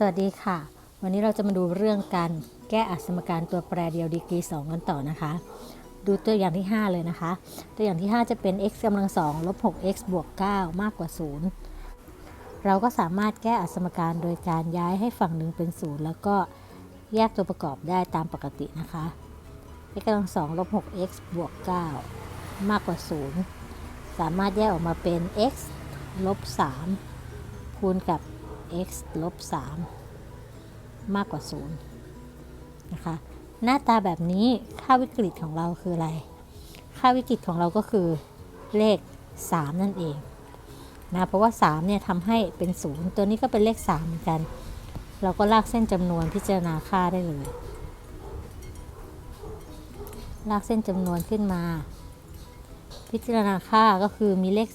สวัสดีค่ะ วันนี้เราจะมาดูเรื่องการแก้อัสมการตัวแปรเดียวดีกรี2กันต่อนะคะ ดูตัวอย่างที่ 5 เลยนะคะ ตัวอย่างที่ 5 จะเป็น x กำลัง2ลบ 6x บวก9มากกว่า 0 เราก็สามารถแก้อัสมการโดยการย้ายให้ฝั่งหนึ่งเป็น 0 แล้วก็แยกตัวประกอบได้ตามปกตินะคะ x กำลัง2ลบ 6x บวก9มากกว่า 0 สามารถแยกออกมาเป็น x ลบ3คูณกับ x ลบ3มากกว่า 0 นะคะ หน้าตาแบบนี้ค่าวิกฤตของเราคืออะไร ค่าวิกฤตของเราก็คือเลข 3 นั่นเองนะเพราะว่า 3 เนี่ยทำให้เป็น 0 ตัวนี้ก็เป็นเลข 3 เหมือนกัน เราก็ลากเส้นจำนวนพิจารณาค่าได้เลย ลากเส้นจำนวนขึ้นมา พิจารณาค่าก็คือมีเลข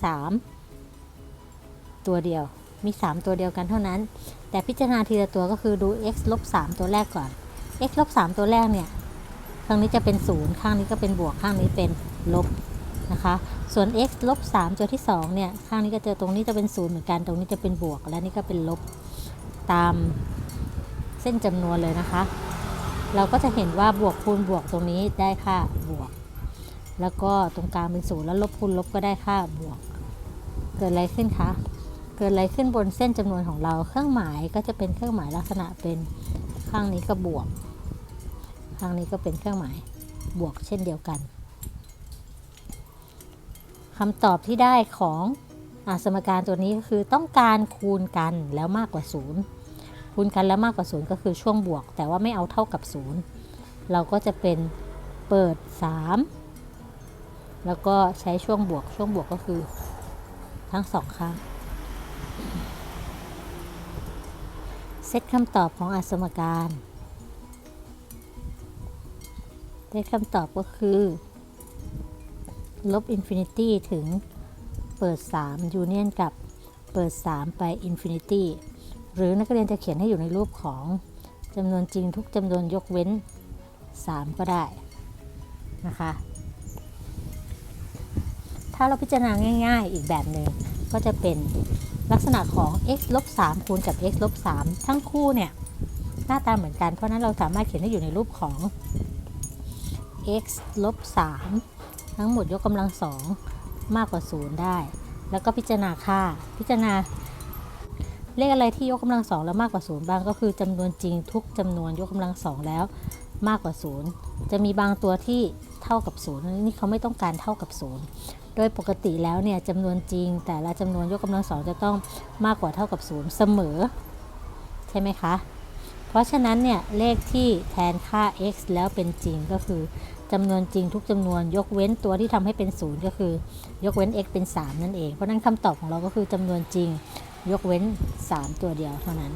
3 ตัวเดียว มี 3 ตัวเดียวกันเท่านั้น แต่พิจารณาทีละตัวก็คือดู x ลบ3ตัวแรกก่อน x ลบ3ตัวแรกเนี่ยข้างนี้จะเป็น0ข้างนี้ก็เป็นบวกข้างนี้เป็นลบนะคะ ส่วน x ลบ3ตัวที่2เนี่ยข้างนี้ก็เจอตรงนี้จะเป็น0เหมือนกัน ตรงนี้จะเป็นบวก และนี่ก็เป็นลบตามเส้นจำนวนเลยนะคะ เราก็จะเห็นว่าบวกคูณบวกตรงนี้ได้ค่าบวก แล้วก็ตรงกลางเป็นศูนย์แล้วลบคูณลบก็ได้ค่าบวก เกิดอะไรขึ้นคะ กิดอะไรขึ้นบนเส้นจำนวนของเรา เครื่องหมายก็จะเป็นเครื่องหมายลักษณะเป็นข้างนี้ก็บวก ข้างนี้ก็เป็นเครื่องหมายบวกเช่นเดียวกันคำตอบที่ได้ของอสมการตัวนี้ก็คือต้องการคูณกันแล้วมากกว่า 0 คูณกันแล้วมากกว่า 0 ก็คือช่วงบวก แต่ว่าไม่เอาเท่ากับ 0 เราก็จะเป็นเปิด 3 แล้วก็ใช้ช่วงบวกช่วงบวกก็คือทั้งสองข้าง ซตคำตอบของอสมการเซตคำตอบก็คือ ลบอินฟินิตี้ถึงเปิด 3 ยูเนียนกับเปิด 3 ไปอินฟินิตี้หรือนักเรียนจะเขียนให้อยู่ในรูปของจำนวนจริงทุกจำนวนยกเว้น 3 ก็ได้นะคะ ถ้าเราพิจารณาง่าย ๆ อีกแบบหนึ่งก็จะเป็น ลักษณะของ x ลบ3คูณกับ x ลบ3ทั้งคู่เนี่ย หน้าตาเหมือนกัน เพราะนั้นเราสามารถเขียนให้อยู่ในรูปของ x ลบ3ทั้งหมดยกกำลังสองมากกว่า 0 ได้ แล้วก็พิจารณาค่า พิจารณาเลขอะไรที่ยกกำลังสองแล้วมากกว่า0บ้างก็คือจำนวนจริงทุกจำนวนยกกำลังสองแล้วมากกว่า0จะมีบางตัวที่เท่ากับ0นี่เขาไม่ต้องการเท่ากับ0 โดยปกติแล้วเนี่ยจำนวนจริง แต่ละจำนวนยกกำลังสองจะต้องมากกว่าเท่ากับ0เสมอ ใช่ไหมคะ เพราะฉะนั้นเนี่ยเลขที่แทนค่า x แล้วเป็นจริงก็คือจำนวนจริงทุกจำนวนยกเว้นตัวที่ทำให้เป็น0ก็คือ ยกเว้น x เป็น 3 นั่นเอง เพราะนั้นคำตอบของเราก็คือจำนวนจริงยกเว้น 3 ตัวเดียวเท่านั้น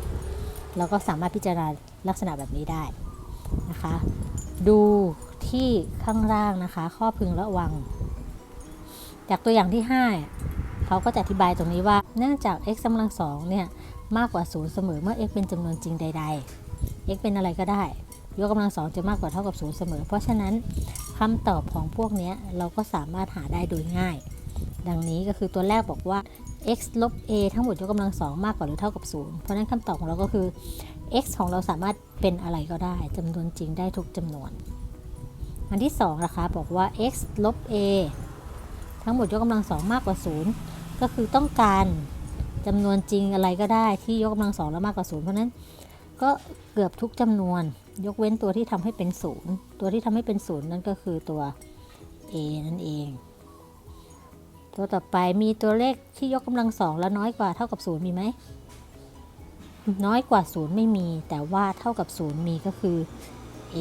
เราก็สามารถพิจารณาลักษณะแบบนี้ได้นะคะ ดูที่ข้างล่างนะคะ ข้อพึงระวัง จากตัวอย่างที่ 5 เขาก็จะอธิบายตรงนี้ว่า เนื่องจาก x กำลังสองเนี่ยมากกว่า 0 เสมอเมื่อ x เป็นจำนวนจริงใด ๆ x เป็นอะไรก็ได้ ยกกำลังสองจะมากกว่าเท่ากับ 0 เสมอ เพราะฉะนั้นคำตอบของพวกนี้เราก็สามารถหาได้โดยง่าย ดังนี้ก็คือตัวแรกบอกว่า x ลบ a ทั้งหมดยกกำลังสองมากกว่าหรือเท่ากับ 0 เพราะฉะนั้นคำตอบของเราก็คือ x ของเราสามารถเป็นอะไรก็ได้จำนวนจริงได้ทุกจำนวน อันที่2นะคะบอกว่า x ลบ a ทั้งหมดยกกำลังสองมากกว่า 0 ก็คือต้องการจำนวนจริงอะไรก็ได้ที่ยกกำลังสองแล้วมากกว่า 0 เพราะนั้นก็เกือบทุกจำนวนยกเว้นตัวที่ทำให้เป็น 0 ตัวที่ทำให้เป็น 0 นั่นก็คือตัว a นั่นเอง ตัวต่อไปมีตัวเลขที่ยกกำลังสองแล้วน้อยกว่าเท่ากับ 0 มีไหมน้อยกว่า 0 ไม่มี แต่ว่าเท่ากับ 0 มีก็คือ a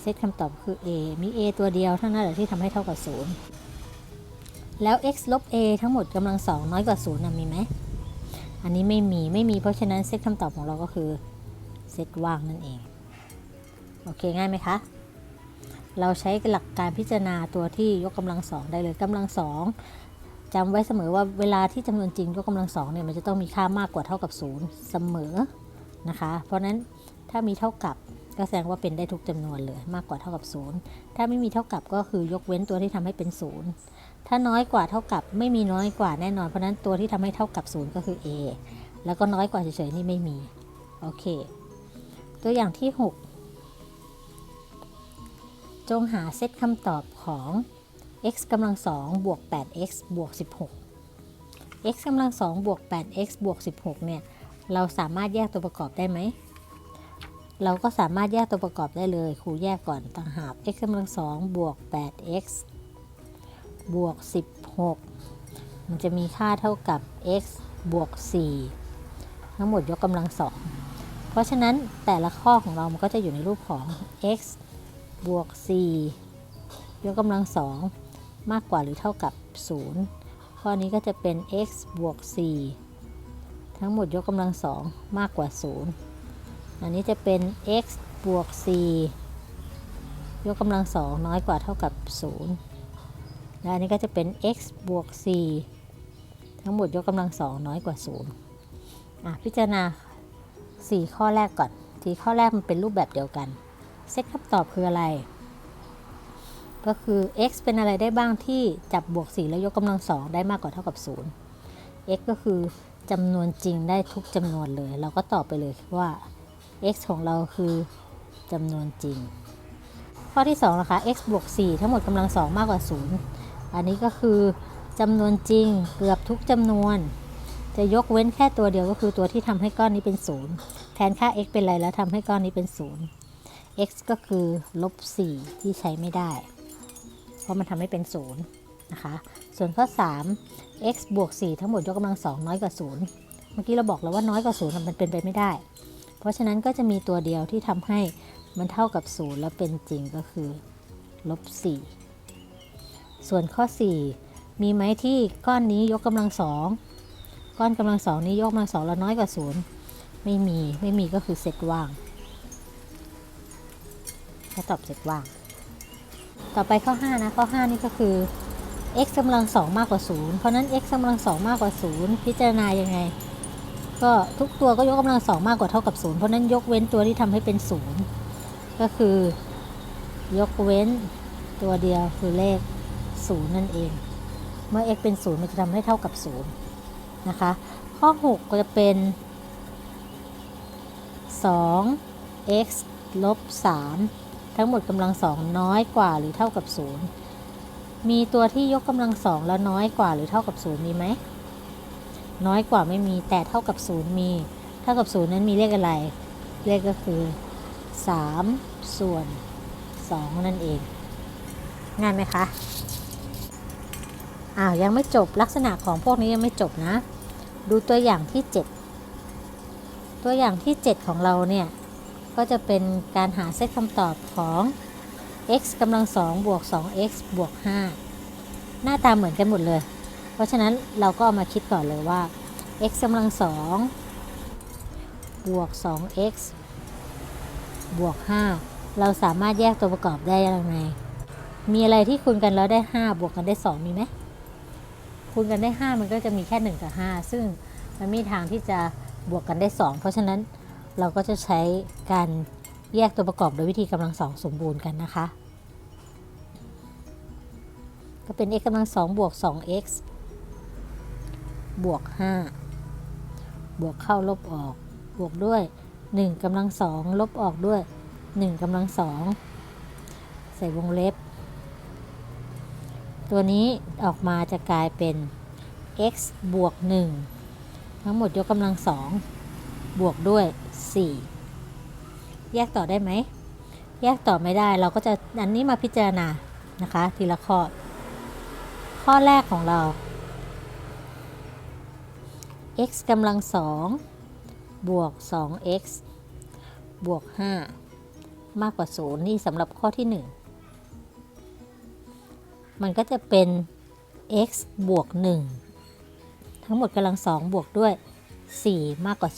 เซตคำตอบคือ a มี a ตัวเดียวเท่านั้นแหละที่ทำให้เท่ากับ 0 แล้ว x ลบ a ทั้งหมดกำลังสองน้อยกว่า0นะมีไหม อันนี้ไม่มี ไม่มี เพราะฉะนั้นเซตคำตอบของเราก็คือเซตว่างนั่นเอง โอเคง่ายไหมคะ เราใช้หลักการพิจารณาตัวที่ยกกำลังสองได้เลยกำลังสองจำไว้เสมอว่าเวลาที่จำนวนจริงยกกำลังสองเนี่ยมันจะต้องมีค่ามากกว่าเท่ากับ0เสมอนะคะ เพราะนั้นถ้ามีเท่ากับก็แสดงว่าเป็นได้ทุกจำนวนเลยมากกว่าเท่ากับ 0 ถ้าไม่มีเท่ากับก็คือยกเว้นตัวที่ทำให้เป็น 0 ถ้าน้อยกว่าเท่ากับไม่มีน้อยกว่าแน่นอน เพราะนั้นตัวที่ทำให้เท่ากับ 0 ก็คือ a แล้วก็น้อยกว่าเฉยๆนี่ไม่มี โอเค ตัวอย่างที่ 6 จงหาเซตคำตอบของ x กำลัง2บวก 8x บวก 16 x กำลัง2บวก 8x บวก 16 เนี่ย เราสามารถแยกตัวประกอบได้ไหม เราก็สามารถแยกตัวประกอบได้เลย ครูแยกก่อนต่างหาก x กำลัง2บวก 8x บวก 16 มันจะมีค่าเท่ากับ x บวก 4 ทั้งหมดยกกำลังสองเพราะฉะนั้นแต่ละข้อของเรามันก็จะอยู่ในรูปของ x บวก 4 ยกกำลังสองมากกว่าหรือเท่ากับ 0 ข้อนี้ก็จะเป็น x บวก 4 ทั้งหมดยกกำลังสองมากกว่า 0 อันนี้จะเป็น x บวก 4 ยกกำลังสองน้อยกว่าเท่ากับ 0 และอันนี้ก็จะเป็น x บวก 4 ทั้งหมดยกกำลังสองน้อยกว่า 0 อะ พิจารณา 4 ข้อแรกก่อน ที่ข้อแรกมันเป็นรูปแบบเดียวกัน เซตคำตอบคืออะไร ก็คือ x เป็นอะไรได้บ้างที่จับบวก 4 แล้วยกกำลังสองได้มากกว่าเท่ากับ 0 x ก็คือจำนวนจริงได้ทุกจำนวนเลย เราก็ตอบไปเลยว่า x ของเราคือจำนวนจริง ข้อที่2นะคะ x บวก4ทั้งหมดกำลังสองมากกว่า 0 อันนี้ก็คือจำนวนจริงเกือบทุกจำนวน จะยกเว้นแค่ตัวเดียวก็คือตัวที่ทำให้ก้อนนี้เป็น0แทนค่า x เป็นอะไรแล้วทำให้ก้อนนี้เป็น0 x ก็คือลบ4ที่ใช้ไม่ได้ เพราะมันทำให้เป็น0นย์นะคะ ส่วนข้อ 3 x บวก 4 ทั้งหมดยกกำลังสองน้อยกว่า0เมื่อกี้เราบอกแล้วว่าน้อยกว่า0มันเป็นไปไม่ได้ เพราะฉะนั้นก็จะมีตัวเดียวที่ทำให้มันเท่ากับ0แล้วเป็นจริงก็คือลบ4 ส่วนข้อ 4 มีไหมที่ก้อนนี้ยกกำลังสองก้อนกำลังสองนี้ยกกำลังสองแล้วน้อยกว่า0ไม่มีไม่มีก็คือเซตว่างถ้าตอบเซตว่าง ต่อไปข้อ 5 นะ ข้อ 5 นี่ก็คือ x กำลังสองมากกว่า0เพราะนั้น x กำลังสองมากกว่า0พิจารณายังไง ก็ทุกตัวก็ยกกำลังสองมากกว่าเท่ากับ0เพราะนั้นยกเว้นตัวที่ทำให้เป็น0ก็คือยกเว้นตัวเดียวคือเลข 0 นั่นเอง เมื่อ x เป็น 0 มันจะทำให้เท่ากับ 0 นะคะ ข้อ 6 ก็จะเป็น 2x ลบ 3 ทั้งหมดกำลังสองน้อยกว่าหรือเท่ากับ 0 มีตัวที่ยกกำลังสองแล้วน้อยกว่าหรือเท่ากับ 0 มีไหม น้อยกว่าไม่มีแต่เท่ากับ 0 มี เท่ากับ 0 นั้นมีเลขอะไร เลขก็คือ 3 ส่วน 2 นั่นเอง ง่ายไหมคะ อ้าวยังไม่จบลักษณะของพวกนี้ยังไม่จบนะ ดูตัวอย่างที่ 7 ตัวอย่างที่ 7 ของเราเนี่ย ก็จะเป็นการหาเซตคำตอบของ x กำลัง2บวก 2x บวก 5 หน้าตาเหมือนกันหมดเลย เพราะฉะนั้นเราก็เอามาคิดก่อนเลยว่า x กำลัง2บวก 2x บวก 5 เราสามารถแยกตัวประกอบได้ยังไง มีอะไรที่คูณกันแล้วได้ 5 บวกกันได้ 2 มีไหม คูณกันได้ 5 มันก็จะมีแค่ 1 กับ 5 ซึ่งมันไม่มีทางที่จะบวกกันได้ 2 เพราะฉะนั้นเราก็จะใช้การแยกตัวประกอบโดยวิธีกำลังสองสมบูรณ์กันนะคะ ก็เป็น x กำลังสองบวก 2x บวก 5 บวกเข้าลบออก บวกด้วย 1กำลังสองลบออกด้วย 1กำลังสองใส่วงเล็บ ตัวนี้ออกมาจะกลายเป็น x บวก 1 ทั้งหมดยกกำลังสองบวกด้วย 4 แยกต่อได้ไหม แยกต่อไม่ได้เราก็จะอันนี้มาพิจารณานะคะ ทีละข้อ ข้อแรกของเรา x กำลังสองบวก 2x บวก 5 มากกว่า 0 นี่สำหรับข้อที่ 1 มันก็จะเป็น x บวก 1 ทั้งหมดกำลังสองบวกด้วย 4 มากกว่า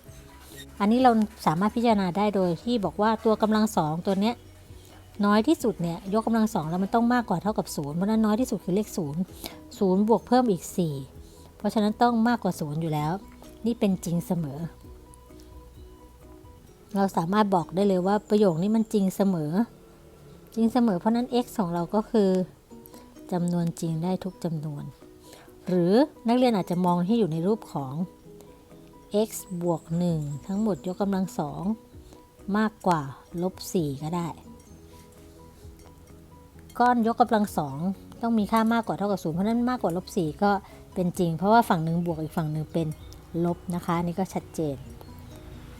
0 อันนี้เราสามารถพิจารณาได้โดยที่บอกว่าตัวกำลังสองตัวเนี้ยน้อยที่สุดเนี่ยยกกำลังสองแล้วมันต้องมากกว่าเท่ากับ0เพราะนั้นน้อยที่สุดคือเลข 0 0 บวกเพิ่มอีก 4 เพราะฉะนั้นต้องมากกว่า 0 อยู่แล้ว นี่เป็นจริงเสมอ เราสามารถบอกได้เลยว่าประโยคนี้มันจริงเสมอ จริงเสมอเพราะนั้น x ของเราก็คือจำนวนจริงได้ทุกจำนวน หรือนักเรียนอาจจะมองให้อยู่ในรูปของ x บวก 1 ทั้งหมดยกกำลังสองมากกว่าลบ 4 ก็ได้ ก้อนยกกำลังสองต้องมีค่ามากกว่าเท่ากับศูนย์เพราะนั้นมากกว่าลบ 4 ก็เป็นจริง เพราะว่าฝั่งหนึ่งบวกอีกฝั่งหนึ่งเป็นลบนะคะนนี่ก็ชัดเจน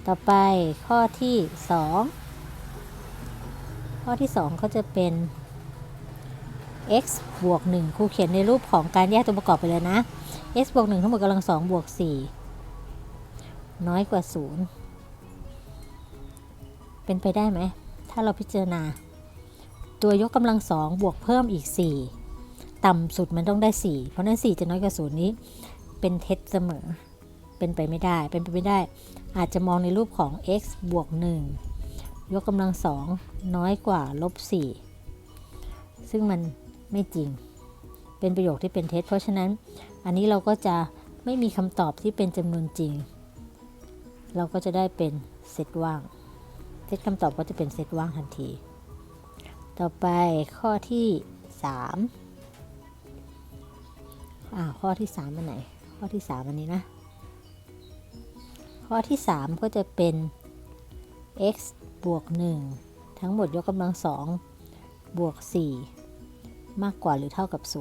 ต่อไปข้อที่ 2 ข้อที่ 2 ก็จะเป็น x บวก1ครูเขียนในรูปของการแยกตัวประกอบไปเลยนะ x บวก1ทั้งหมดกำลัง2บวก4น้อยกว่า 0 เป็นไปได้ไหม ถ้าเราพิจารณา ตัวยกกำลัง 2 บวกเพิ่มอีก 4 ต่ำสุดมันต้องได้ 4 เพราะนั้น 4 จะน้อยกว่า 0 นี้ เป็นเท็จเสมอ เป็นไปไม่ได้ เป็นไปไม่ได้ อาจจะมองในรูปของ x บวก1 ยกกำลัง2น้อยกว่าลบ4ซึ่งมันไม่จริง เป็นประโยคที่เป็นเท็จ เพราะฉะนั้นอันนี้เราก็จะไม่มีคำตอบที่เป็นจำนวนจริง เราก็จะได้เป็นเซตว่าง เซตคำตอบก็จะเป็นเซตว่างทันที ต่อไปข้อที่3อ่าข้อที่3อันไหน ข้อที่3อันนี้นะ ข้อที่ 3 ก็จะเป็น x บวก 1 ทั้งหมดยกกำลัง2บวก 4 มากกว่าหรือเท่ากับ 0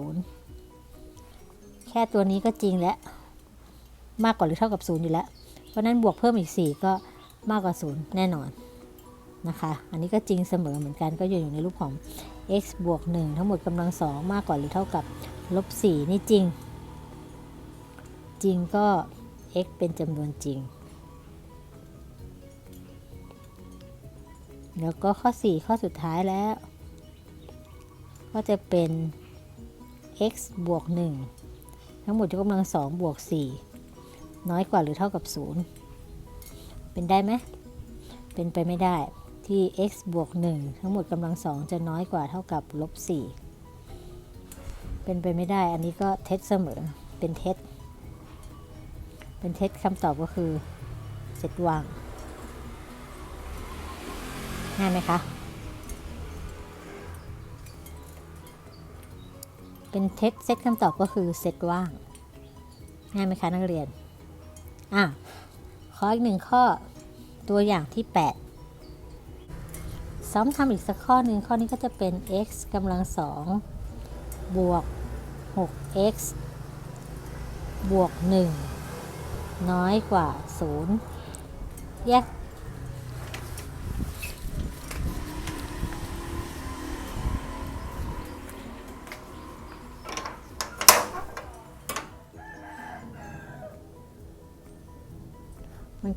แค่ตัวนี้ก็จริงแล้ว มากกว่าหรือเท่ากับ 0 อยู่แล้ว เพราะนั้นบวกเพิ่มอีก 4 ก็มากกว่า 0 แน่นอนนะคะ อันนี้ก็จริงเสมอเหมือนกันก็อยู่ในรูปของ x บวก 1 ทั้งหมดกำลัง2มากกว่าหรือเท่ากับลบ4นี่จริง จริงก็ x เป็นจำนวนจริง แล้วก็ข้อ 4 ข้อสุดท้ายแล้ว ก็จะเป็น x บวก 1 ทั้งหมดยกกำลัง2บวก 4 น้อยกว่าหรือเท่ากับ 0 เป็นได้ไหม เป็นไปไม่ได้ที่ x บวก 1 ทั้งหมดกำลัง 2 จะน้อยกว่าเท่ากับลบ 4 เป็นไปไม่ได้ อันนี้ก็เท็จเสมอ เป็นเท็จ เป็นเท็จคำตอบก็คือเซตวาง ง่ายไหมคะ เป็นเท็จเซตคำตอบก็คือเซตว่าง ง่ายไหมคะนักเรียน อะขออีกหนึ่งข้อตัวอย่างที่ 8 ซ้อมทำอีกสักข้อหนึ่งข้อนี้ก็จะเป็น x กำลังสองบวก 6x บวก 1 น้อยกว่า 0 แยก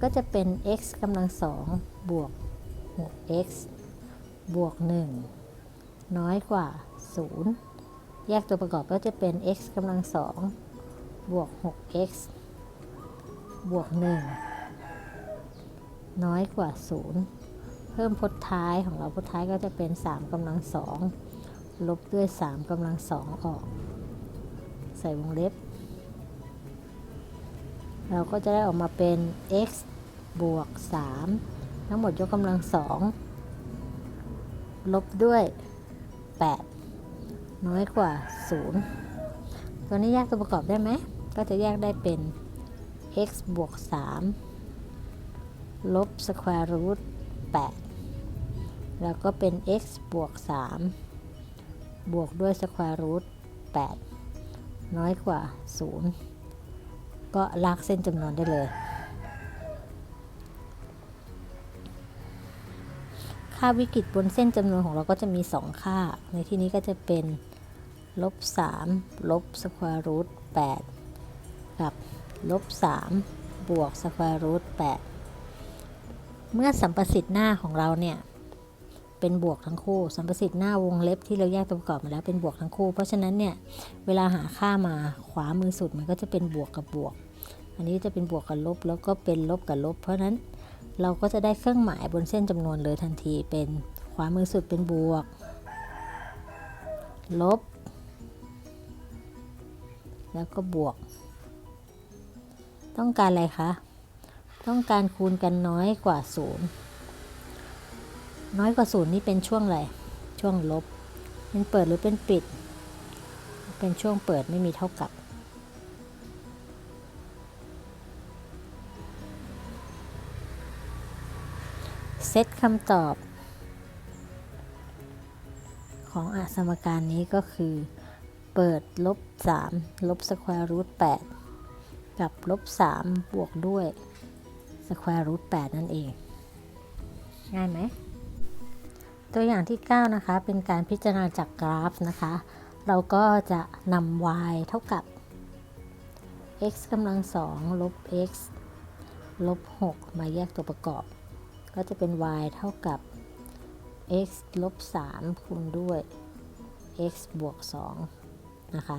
ก็จะเป็น x กำลังสองบวก 6x บวก 1 น้อยกว่า 0 แยกตัวประกอบก็จะเป็น x กำลังสองบวก 6x บวก 1 น้อยกว่า 0 เพิ่มพจน์ท้ายของเราพจน์ท้ายก็จะเป็น 3กำลังสองลบด้วย 3กำลังสองออก ใส่วงเล็บ เราก็จะได้ออกมาเป็น x บวก 3 ทั้งหมดยกกำลังสองลบด้วย 8 น้อยกว่า 0 ตัวนี้แยกตัวประกอบได้ไหม ก็จะแยกได้เป็น x บวก 3 ลบ square root 8 แล้วก็เป็น x บวก 3 บวกด้วย square root 8 น้อยกว่า 0 ก็ลากเส้นจำนวนได้เลย ค่าวิกฤตบนเส้นจำนวนของเราก็จะมี 2 ค่า ในที่นี้ก็จะเป็นลบ3ลบสแควร์รูท8กับลบ3บวกสแควร์รูท8เมื่อสัมประสิทธิ์หน้าของเราเนี่ย เป็นบวกทั้งคู่สัมประสิทธิ์หน้าวงเล็บที่เราแยกตัวประกอบมาแล้วเป็นบวกทั้งคู่ เพราะฉะนั้นเนี่ยเวลาหาค่ามาขวามือสุดมันก็จะเป็นบวกกับบวก อันนี้จะเป็นบวกกับลบแล้วก็เป็นลบกับลบ เพราะฉะนั้นเราก็จะได้เครื่องหมายบนเส้นจำนวนเลยทันทีเป็นขวามือสุดเป็นบวก ลบ แล้วก็บวก ต้องการอะไรคะ ต้องการคูณกันน้อยกว่า 0 น้อยกว่า0นี่เป็นช่วงอะไร ช่วงลบ เป็นเปิดหรือเป็นปิด เป็นช่วงเปิดไม่มีเท่ากับ เซตคำตอบ ของอสมการนี้ก็คือ เปิดลบ 3 ลบสแควร์รูท8กับลบ 3 บวกด้วยสแควร์รูท8นั่นเอง ง่ายไหม ตัวอย่างที่ 9 นะคะ เป็นการพิจารณาจากกราฟนะคะ เราก็จะนำ y เท่ากับ x กำลังสองลบ x ลบ 6 มาแยกตัวประกอบ ก็จะเป็น y เท่ากับ x ลบ 3 คูณด้วย x บวก 2 นะคะ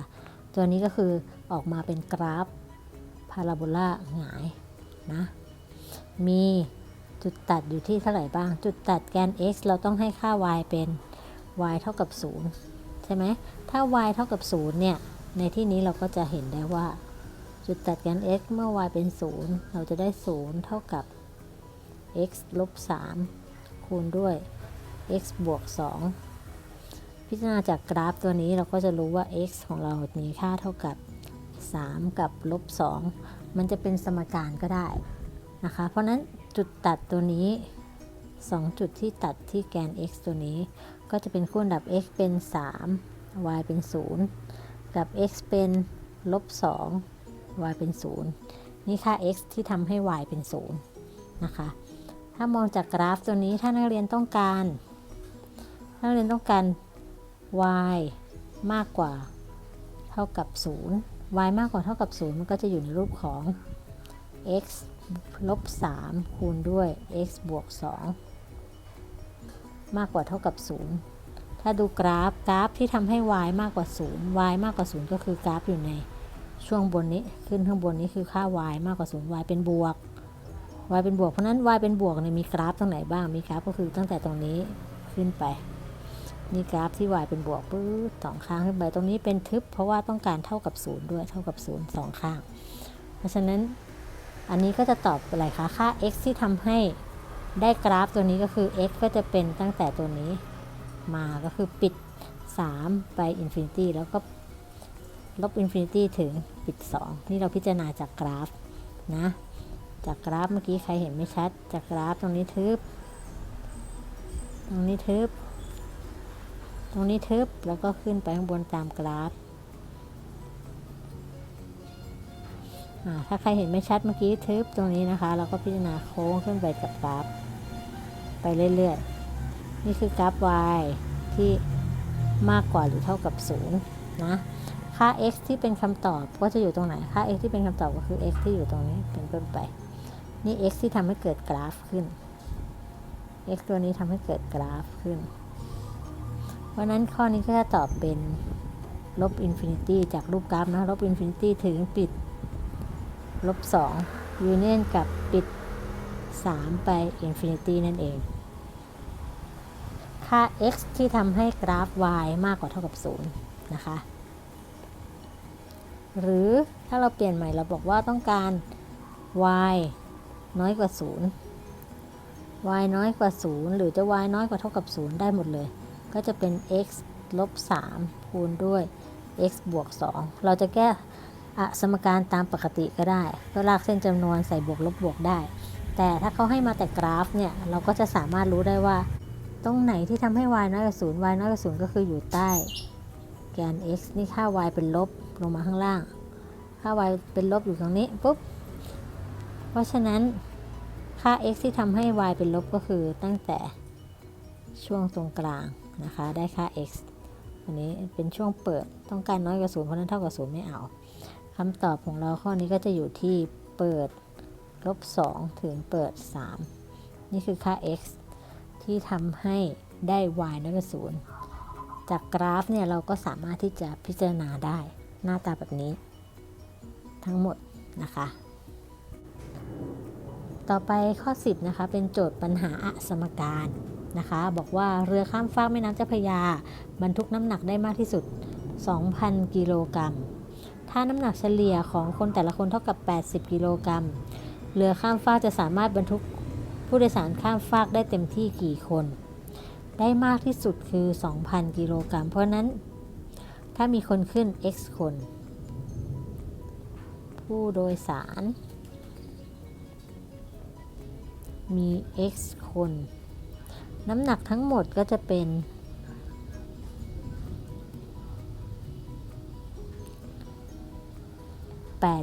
ตัวนี้ก็คือออกมาเป็นกราฟพาราโบลาหงายนะ มี จุดตัดอยู่ที่เท่าไหร่บ้าง จุดตัดแกน x เราต้องให้ค่า y เป็น y เท่ากับ 0 ใช่ไหม ถ้า y เท่ากับ 0 เนี่ย ในที่นี้เราก็จะเห็นได้ว่า จุดตัดแกน x เมื่อ y เป็น 0 เราจะได้ 0 เท่ากับ x ลบ 3 คูณด้วย x บวก 2 พิจารณาจากกราฟตัวนี้เราก็จะรู้ว่า x ของเรา มีค่าเท่ากับ 3 กับลบ 2 มันจะเป็นสมการก็ได้นะคะ เพราะนั้น จุดตัดตัวนี้ 2 จุดที่ตัดที่แกน x ตัวนี้ ก็จะเป็นคู่อันดับ x เป็น 3 y เป็น 0 กับ x เป็นลบ 2 y เป็น 0 นี่ค่า x ที่ทำให้ y เป็น 0 นะคะ ถ้ามองจากกราฟตัวนี้ถ้านักเรียนต้องการนักเรียนต้องการ y มากกว่าเท่ากับ 0 y มากกว่าเท่ากับ 0 มันก็จะอยู่ในรูปของ x ลบ 3 คูณด้วย x บวก 2 มากกว่าเท่ากับ 0 ถ้าดูกราฟกราฟที่ทำให้ y มากกว่า 0 y มากกว่า 0 ก็คือกราฟอยู่ในช่วงบนนี้ขึ้นข้างบนนี้คือค่า y มากกว่า 0 y เป็นบวก y เป็นบวกเพราะนั้น y เป็นบวกเนี่ยมีกราฟตรงไหนบ้างมีกราฟก็คือตั้งแต่ตรงนี้ขึ้นไปนี่กราฟที่ y เป็นบวกปื๊ดสองข้างขึ้นไปตรงนี้เป็นทึบเพราะว่าต้องการเท่ากับ 0 ด้วยเท่ากับ0สองข้าง เพราะฉะนั้น อันนี้ก็จะตอบอะไรคะ ค่า x ที่ทำให้ได้กราฟตัวนี้ก็คือ x ก็จะเป็นตั้งแต่ตัวนี้มาก็คือปิด 3 ไปอินฟินิตี้แล้วก็ลบอินฟินิตี้ถึงปิด 2 นี่เราพิจารณาจากกราฟนะ จากกราฟเมื่อกี้ใครเห็นไม่ชัด จากกราฟตรงนี้ทึบ ตรงนี้ทึบ ตรงนี้ทึบแล้วก็ขึ้นไปข้างบนตามกราฟ ถ้าใครเห็นไม่ชัดเมื่อกี้ทึบตรงนี้นะคะ เราก็พิจารณาโค้งขึ้นไปกับกราฟ ไปเรื่อยๆ นี่คือกราฟ y ที่มากกว่าหรือเท่ากับ 0 นะ ค่า x ที่เป็นคำตอบก็จะอยู่ตรงไหน ค่า x ที่เป็นคำตอบก็คือ x ที่อยู่ตรงนี้เป็นต้นไป นี่ x ที่ทำให้เกิดกราฟขึ้น x ตัวนี้ทำให้เกิดกราฟขึ้น เพราะนั้นข้อนี้ก็จะตอบเป็นลบอินฟินิตี้จากรูปกราฟนะ ลบอินฟินิตี้ถึงปิด ลบ2ยูเนียนกับปิด 3 ไปอินฟินิตี้นั่นเอง ค่า x ที่ทำให้กราฟ y มากกว่าเท่ากับ 0 นะคะ หรือถ้าเราเปลี่ยนใหม่เราบอกว่าต้องการ y น้อยกว่า 0 y น้อยกว่า 0 หรือจะ y น้อยกว่าเท่ากับ 0 ได้หมดเลย ก็จะเป็น x ลบ3คูณด้วย x บวก 2 เราจะแก้ อสมการตามปกติก็ได้ ก็ลากเส้นจำนวนใส่บวกลบบวกได้ แต่ถ้าเขาให้มาแต่กราฟเนี่ย เราก็จะสามารถรู้ได้ว่า ตรงไหนที่ทำให้ y น้อยกว่า0 y น้อยกว่า0ก็คืออยู่ใต้ แกน x นี่ค่า y เป็นลบลงมาข้างล่าง ค่า y เป็นลบอยู่ตรงนี้ปุ๊บ เพราะฉะนั้นค่า x ที่ทำให้ y เป็นลบก็คือตั้งแต่ช่วงตรงกลางนะคะ ได้ค่า x อันนี้เป็นช่วงเปิดต้องการน้อยกว่า0เพราะนั้นเท่ากับ0ไม่เอา คำตอบของเราข้อนี้ก็จะอยู่ที่เปิดลบ2ถึงเปิด 3 นี่คือค่า x ที่ทำให้ได้ y น้อยกว่า0จากกราฟเนี่ยเราก็สามารถที่จะพิจารณาได้หน้าตาแบบนี้ ทั้งหมดนะคะ ต่อไปข้อ 10 นะคะ เป็นโจทย์ปัญหาอสมการนะคะ บอกว่าเรือข้ามฟากแม่น้ำเจ้าพระยา บรรทุกน้ำหนักได้มากที่สุด 2,000 กิโลกรัม ถ้าน้ำหนักเฉลี่ยของคนแต่ละคนเท่ากับ 80 กิโลกรัมเรือข้ามฟากจะสามารถบรรทุกผู้โดยสารข้ามฟากได้เต็มที่กี่คน ได้มากที่สุดคือ 2,000 กิโลกรัมเพราะนั้น ถ้ามีคนขึ้น x คน ผู้โดยสาร มี x คน น้ำหนักทั้งหมดก็จะเป็น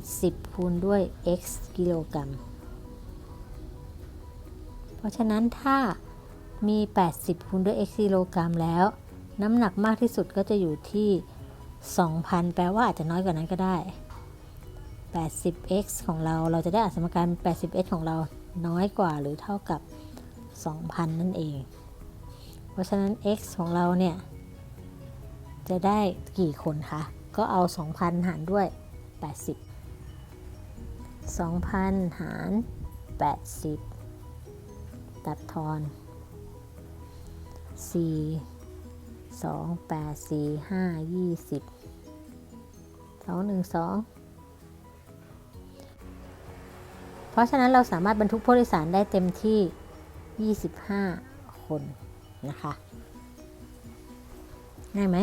80 คูณด้วย x กิโลกรัม เพราะฉะนั้นถ้ามี 80 คูณด้วย x กิโลกรัมแล้ว น้ำหนักมากที่สุดก็จะอยู่ที่ 2,000 แปลว่าอาจจะน้อยกว่านั้นก็ได้ 80x ของเราเราจะได้อัสมการ 80x ของเราน้อยกว่าหรือเท่ากับ 2,000 นั่นเอง เพราะฉะนั้น x ของเราเนี่ย จะได้กี่คนคะ ก็เอา 2,000 หารด้วย 80 2,000 หาร 80 ตัดทอน 4 2 8 4 5 20 2 1 2 เพราะฉะนั้นเราสามารถบรรทุกผู้โดยสารได้เต็มที่ 25 คนนะคะ ง่ายไหม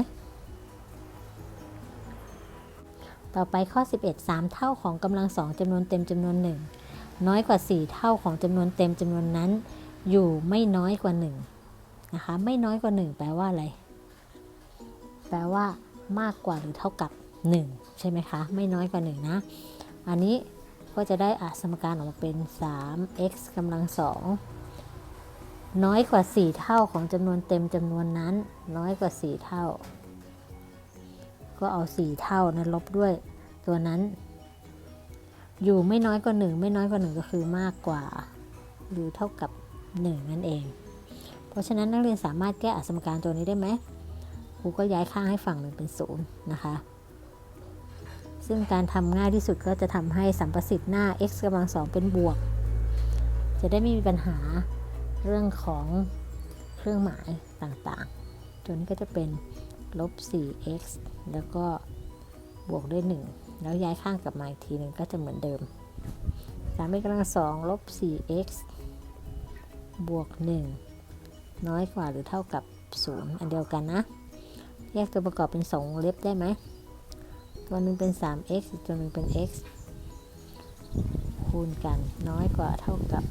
ต่อไปข้อ 11 3 เท่าของกำลังสองจำนวนเต็มจำนวนหนึ่งน้อยกว่า 4 เท่าของจำนวนเต็มจำนวนนั้น อยู่ไม่น้อยกว่า1นะคะไม่น้อยกว่า 1 แปลว่าอะไร แปลว่ามากกว่าหรือเท่ากับ 1 ใช่ไหมคะ ไม่น้อยกว่า 1 นะ อันนี้ก็จะได้อาสมการออกมาเป็น 3x กำลังสองน้อยกว่า 4 เท่าของจำนวนเต็มจำนวนนั้น น้อยกว่า 4 เท่า ก็เอา 4 เท่านะลบด้วยตัวนั้น อยู่ไม่น้อยกว่า 1 ไม่น้อยกว่า 1 ก็คือมากกว่า หรือเท่ากับ 1 นั่นเอง เพราะฉะนั้นนักเรียนสามารถแก้อสมการตัวนี้ได้ไหมครูก็ย้ายข้างให้ฝั่งหนึ่งเป็น0นะคะ ซึ่งการทำง่ายที่สุดก็จะทำให้สัมประสิทธิ์หน้า x กำลังสองเป็นบวก จะได้ไม่มีปัญหาเรื่องของเครื่องหมายต่างๆตัวนี้ก็จะเป็นลบ 4x แล้วก็บวกด้วย 1 แล้วย้ายข้างกลับมาอีกทีหนึ่งก็จะเหมือนเดิม3 x กำลังสองลบ 4x บวก 1 น้อยกว่าหรือเท่ากับ 0 อันเดียวกันนะ แยกตัวประกอบเป็น2วงเล็บได้ไหม ตัวหนึ่งเป็น 3x อีกตัวหนึ่งเป็น x คูณกันน้อยกว่าเท่ากับ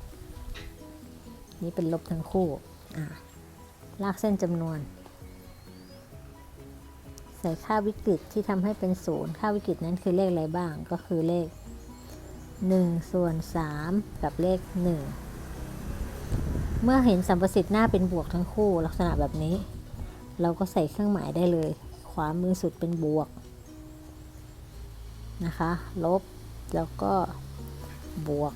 0 นี่เป็นลบทั้งคู่ลากเส้นจำนวน ส่ค่าวิกฤตที่ทำให้เป็น0ค่าวิกฤตนั้นคือเลขอะไรบ้างก็คือเลข 1 ส่วน 3 กับเลข 1 เมื่อเห็นสัมประสิทธิ์หน้าเป็นบวกทั้งคู่ลักษณะแบบนี้ เราก็ใส่เครื่องหมายได้เลย ขวามือสุดเป็นบวกนะคะ ลบแล้วก็บวก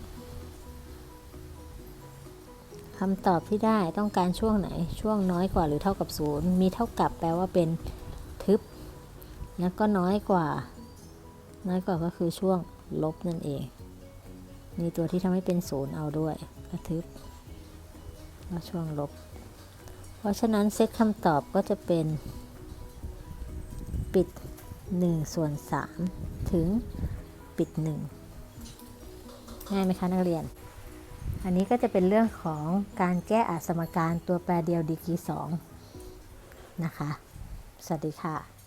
คำตอบที่ได้ต้องการช่วงไหนช่วงน้อยกว่าหรือเท่ากับศูนย์มีเท่ากับแปลว่าเป็น แล้วก็น้อยกว่า น้อยกว่าก็คือช่วงลบนั่นเอง มีตัวที่ทำให้เป็นศูนย์เอาด้วยก็ทึบแล้วช่วงลบ เพราะฉะนั้นเซตคำตอบก็จะเป็น ปิด1ส่วน3ถึงปิด 1 ง่ายไหมคะนักเรียน อันนี้ก็จะเป็นเรื่องของการแก้อาสมการตัวแปรเดียวดีกรี2นะคะ สวัสดีค่ะ